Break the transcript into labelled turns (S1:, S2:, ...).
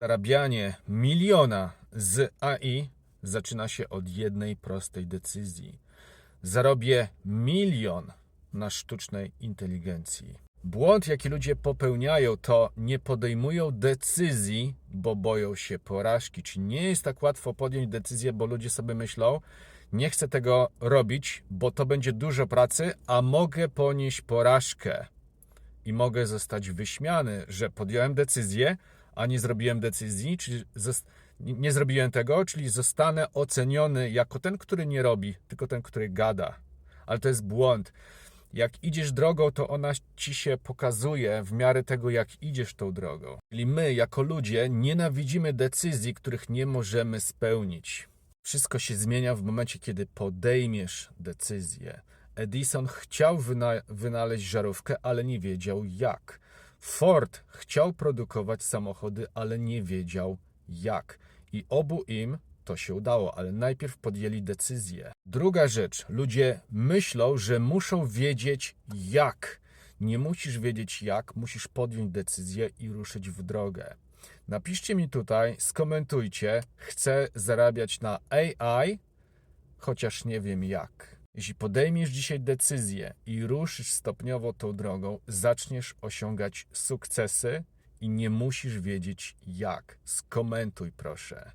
S1: Zarabianie miliona z AI zaczyna się od jednej prostej decyzji. Zarobię milion na sztucznej inteligencji. Błąd, jaki ludzie popełniają, to nie podejmują decyzji, bo boją się porażki. Czy nie jest tak łatwo podjąć decyzję, bo ludzie sobie myślą, nie chcę tego robić, bo to będzie dużo pracy, a mogę ponieść porażkę i mogę zostać wyśmiany, że podjąłem decyzję, a nie zrobiłem decyzji, czyli nie zrobiłem tego, czyli zostanę oceniony jako ten, który nie robi, tylko ten, który gada. Ale to jest błąd. Jak idziesz drogą, to ona ci się pokazuje w miarę tego, jak idziesz tą drogą. Czyli my, jako ludzie, nienawidzimy decyzji, których nie możemy spełnić. Wszystko się zmienia w momencie, kiedy podejmiesz decyzję. Edison chciał wyna- wynaleźć żarówkę, ale nie wiedział jak. Ford chciał produkować samochody, ale nie wiedział jak. I obu im to się udało, ale najpierw podjęli decyzję. Druga rzecz, ludzie myślą, że muszą wiedzieć jak. Nie musisz wiedzieć jak, musisz podjąć decyzję i ruszyć w drogę. Napiszcie mi tutaj, skomentujcie, chcę zarabiać na AI, chociaż nie wiem jak. Jeśli podejmiesz dzisiaj decyzję i ruszysz stopniowo tą drogą, zaczniesz osiągać sukcesy i nie musisz wiedzieć jak. Skomentuj proszę.